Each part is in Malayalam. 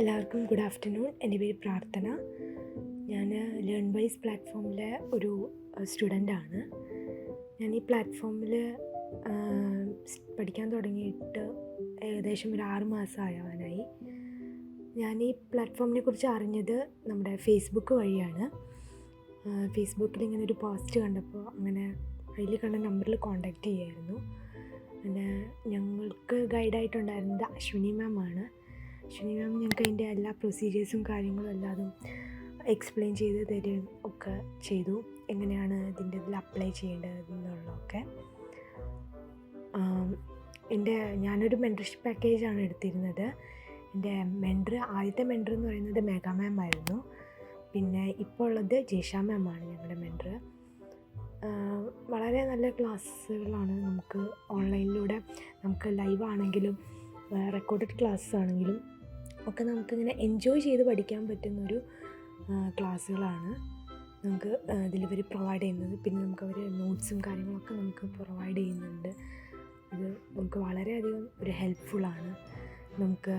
എല്ലാവർക്കും ഗുഡ് ആഫ്റ്റർനൂൺ എന്റെ പേര് പ്രാർത്ഥന. ഞാൻ ലേൺ വൈസ് പ്ലാറ്റ്ഫോമിലെ ഒരു സ്റ്റുഡന്റാണ് ഞാൻ ഈ പ്ലാറ്റ്ഫോമിൽ പഠിക്കാൻ തുടങ്ങിയിട്ട് ഏകദേശം ഒരു ആറ് മാസമായവാനായി ഞാൻ ഈ പ്ലാറ്റ്ഫോമിനെ കുറിച്ച് അറിഞ്ഞത് നമ്മുടെ ഫേസ്ബുക്ക് വഴിയാണ്. ഫേസ്ബുക്കിൽ ഇങ്ങനെ ഒരു പോസ്റ്റ് കണ്ടപ്പോൾ അങ്ങനെ അതിൽ കണ്ട നമ്പറിൽ കോണ്ടാക്റ്റ് ചെയ്യായിരുന്നു. പിന്നെ ഞങ്ങൾക്ക് ഗൈഡായിട്ടുണ്ടായിരുന്നത് അശ്വിനി മാം ആണ്. അശ്വിനി മാം ഞങ്ങൾക്ക് അതിന്റെ എല്ലാ പ്രൊസീജിയേഴ്സും കാര്യങ്ങളും എല്ലാതും എക്സ്പ്ലെയിൻ ചെയ്ത് തരും ഒക്കെ ചെയ്തു. എങ്ങനെയാണ് ഇതിന്റെ ഇതിൽ അപ്ലൈ ചെയ്യേണ്ടത് എന്നുള്ളതൊക്കെ എന്റെ ഞാനൊരു മെന്റർഷിപ്പ് പാക്കേജാണ് എടുത്തിരുന്നത്. എന്റെ മെൻഡർ ആദ്യത്തെ മെൻഡർ എന്ന് പറയുന്നത് മേഘ മാം ആയിരുന്നു. പിന്നെ ഇപ്പോൾ ഉള്ളത് ജേഷ മാം ആണ് ഞങ്ങളുടെ മെൻഡർ വളരെ നല്ല ക്ലാസ്സുകളാണ് നമുക്ക് ഓൺലൈനിലൂടെ നമുക്ക് ലൈവ് ആണെങ്കിലും റെക്കോർഡഡ് ക്ലാസ് ആണെങ്കിലും ഒക്കെ നമുക്കിങ്ങനെ എൻജോയ് ചെയ്ത് പഠിക്കാൻ പറ്റുന്നൊരു ക്ലാസ്സുകളാണ്. നമുക്ക് ഡെലിവറി പ്രൊവൈഡ് ചെയ്യുന്നത്. പിന്നെ നമുക്ക് അവർ നോട്ട്സും കാര്യങ്ങളൊക്കെ നമുക്ക് പ്രൊവൈഡ് ചെയ്യുന്നുണ്ട്. ഇത് നമുക്ക് വളരെയധികം ഒരു ഹെൽപ്ഫുള്ളാണ് നമുക്ക്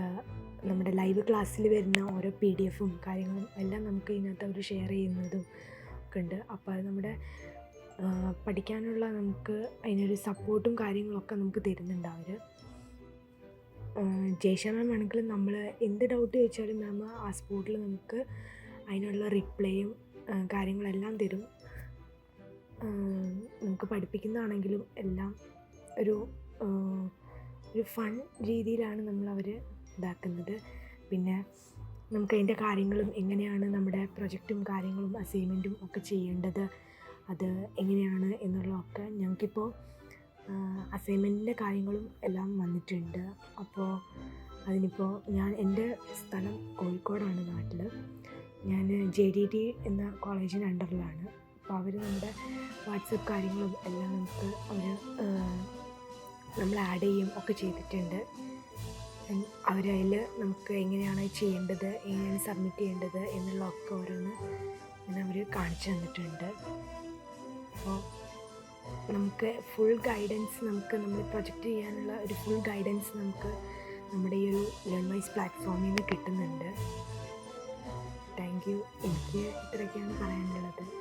നമ്മുടെ ലൈവ് ക്ലാസ്സിൽ വരുന്ന ഓരോ പി ഡി എഫും കാര്യങ്ങളും എല്ലാം നമുക്ക് ഇതിനകത്ത് അവർ ഷെയർ ചെയ്യുന്നതും ഒക്കെ ഉണ്ട്. അപ്പോൾ അത് നമ്മുടെ പഠിക്കാനുള്ള നമുക്ക് അതിനൊരു സപ്പോർട്ടും കാര്യങ്ങളൊക്കെ നമുക്ക് തരുന്നുണ്ട് അവർ ജയ്ഷ മാം ആണെങ്കിൽ നമ്മൾ എന്ത് ഡൗട്ട് ചോദിച്ചാലും മാം ആ സ്പോട്ടിൽ നമുക്ക് അതിനുള്ള റിപ്ലൈയും കാര്യങ്ങളെല്ലാം തരും. നമുക്ക് പഠിപ്പിക്കുന്നതാണെങ്കിലും എല്ലാം ഒരു ഒരു ഫൺ രീതിയിലാണ് നമ്മൾ അവർ ഇതാക്കുന്നത്. പിന്നെ നമുക്ക് അതിന്റെ കാര്യങ്ങളും എങ്ങനെയാണ് നമ്മുടെ പ്രൊജക്റ്റും കാര്യങ്ങളും അസൈൻമെന്റും ഒക്കെ ചെയ്യേണ്ടത് അത് എങ്ങനെയാണ് എന്നുള്ളതൊക്കെ ഞങ്ങൾക്കിപ്പോൾ അസൈൻമെന്റിന്റെ കാര്യങ്ങളും എല്ലാം വന്നിട്ടുണ്ട്. അപ്പോൾ അതിനിപ്പോൾ ഞാൻ എന്റെ സ്ഥലം കോഴിക്കോടാണ് നാട്ടിൽ ഞാൻ ജെ ഡി ടി എന്ന കോളേജിന്റെ അണ്ടറിലാണ്. അപ്പോൾ അവർ നമ്മുടെ വാട്സപ്പ് കാര്യങ്ങളും എല്ലാം നമുക്ക് അവർ നമ്മൾ ആഡ് ചെയ്യും ഒക്കെ ചെയ്തിട്ടുണ്ട്. അവരതിൽ നമുക്ക് എങ്ങനെയാണ് ചെയ്യേണ്ടത് എങ്ങനെയാണ് സബ്മിറ്റ് ചെയ്യേണ്ടത് എന്നുള്ളതൊക്കെ ഓരോന്ന് ഇങ്ങനെ അവർ കാണിച്ചു തന്നിട്ടുണ്ട്. അപ്പോൾ നമുക്ക് ഫുൾ ഗൈഡൻസ് നമുക്ക് നമ്മൾ പ്രൊജക്റ്റ് ചെയ്യാനുള്ള ഒരു ഫുൾ ഗൈഡൻസ് നമുക്ക് നമ്മുടെ ഈ ഒരു ലേൺ വൈസ് പ്ലാറ്റ്ഫോമിൽ നിന്ന് കിട്ടുന്നുണ്ട്. താങ്ക് യു എനിക്ക് ഇത്രയൊക്കെയാണ് പറയാനുള്ളത്.